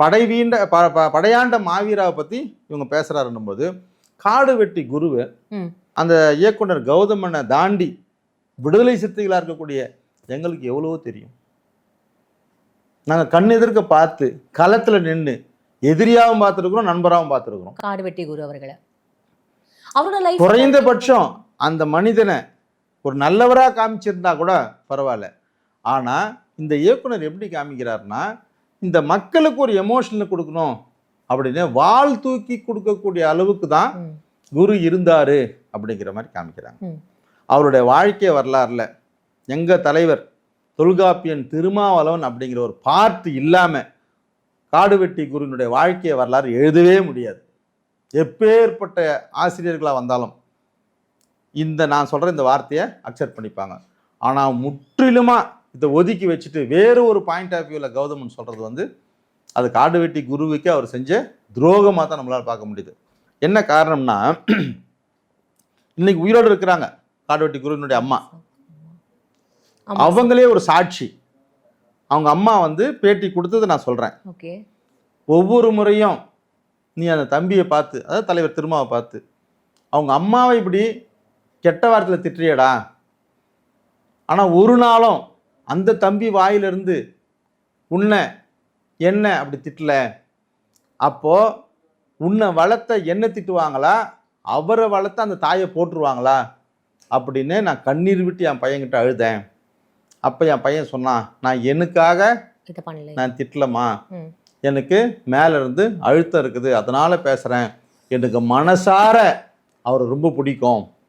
படை வீண்ட படையாண்ட மாவீராவை பற்றி இவங்க பேசுகிறாருன்னும் போது காடு வெட்டி குருவை. அந்த இயக்குனர் கௌதமனை தாண்டி விடுதலை சிறுத்தைகளாக இருக்கக்கூடிய எங்களுக்கு எவ்வளவோ தெரியும். நாங்கள் கண் எதிர்க்க பார்த்து களத்தில் நின்று எதிரியாகவும் பார்த்துருக்குறோம் நண்பராகவும் பார்த்துருக்குறோம். காடு வெட்டி குரு அவர்களை. அவரோட குறைந்தபட்சம் அந்த மனிதனை ஒரு நல்லவராக காமிச்சிருந்தா கூட பரவாயில்ல. ஆனால் இந்த இயக்குனர் எப்படி காமிக்கிறாருன்னா இந்த மக்களுக்கு ஒரு எமோஷனல் கொடுக்கணும் அப்படின்னு வாள் தூக்கி கொடுக்கக்கூடிய அளவுக்கு தான். குரு இருந்தாரு அப்படிங்கிற மாதிரி காமிக்கிறாங்க. அவருடைய வாழ்க்கை வரலாறுல எங்க தலைவர் தொல்காப்பியன் திருமாவளவன் அப்படிங்கிற ஒரு பார்ட் இல்லாம காடுவெட்டி குருவினுடைய வாழ்க்கை வரலாறு எழுதவே முடியாது எப்பேற்பட்ட ஆசிரியர்களா வந்தாலும் இந்த நான் சொல்ற இந்த வார்த்தையை அக்செப்ட் பண்ணிப்பாங்க ஆனா முற்றிலுமா இதை ஒதுக்கி வச்சுட்டு வேறு ஒரு பாயிண்ட் ஆஃப் வியூவில் கௌதமன் சொல்றது வந்து அது காடுவெட்டி குருவுக்கு அவர் செஞ்ச துரோகமாக தான் நம்மளால பார்க்க முடியுது. என்ன காரணம்னா இன்னைக்கு உயிரோடு இருக்கிறாங்க காடுவெட்டி குருவினுடைய அம்மா. அவங்களே ஒரு சாட்சி. அவங்க அம்மா வந்து பேட்டி கொடுத்ததை நான் சொல்கிறேன் ஓகே. ஒவ்வொரு முறையும் நீ அந்த தம்பியை பார்த்து அதாவது தலைவர் திருமாவை பார்த்து அவங்க அம்மாவை இப்படி கெட்ட வார்த்தையில் திட்டுறியடா. ஆனால் ஒரு நாளும் அந்த தம்பி வாயிலிருந்து உன்னை என்ன அப்படி திட்டல? அப்போ உன்னை வளர்த்த என்ன திட்டுவாங்களா? அவரை வளர்த்த அந்த தாயை போட்டுருவாங்களா? அப்படின்னு நான் கண்ணீர் விட்டு என் பையன்கிட்ட அழுதேன். அப்போ என் பையன் சொன்னான் நான் எனக்காக நான் திட்டலம்மா. எனக்கு மேல இருந்து அழுத்தம் இருக்குது அதனால பேசுறேன். எனக்கு மனசார அவரை ரொம்ப பிடிக்கும்.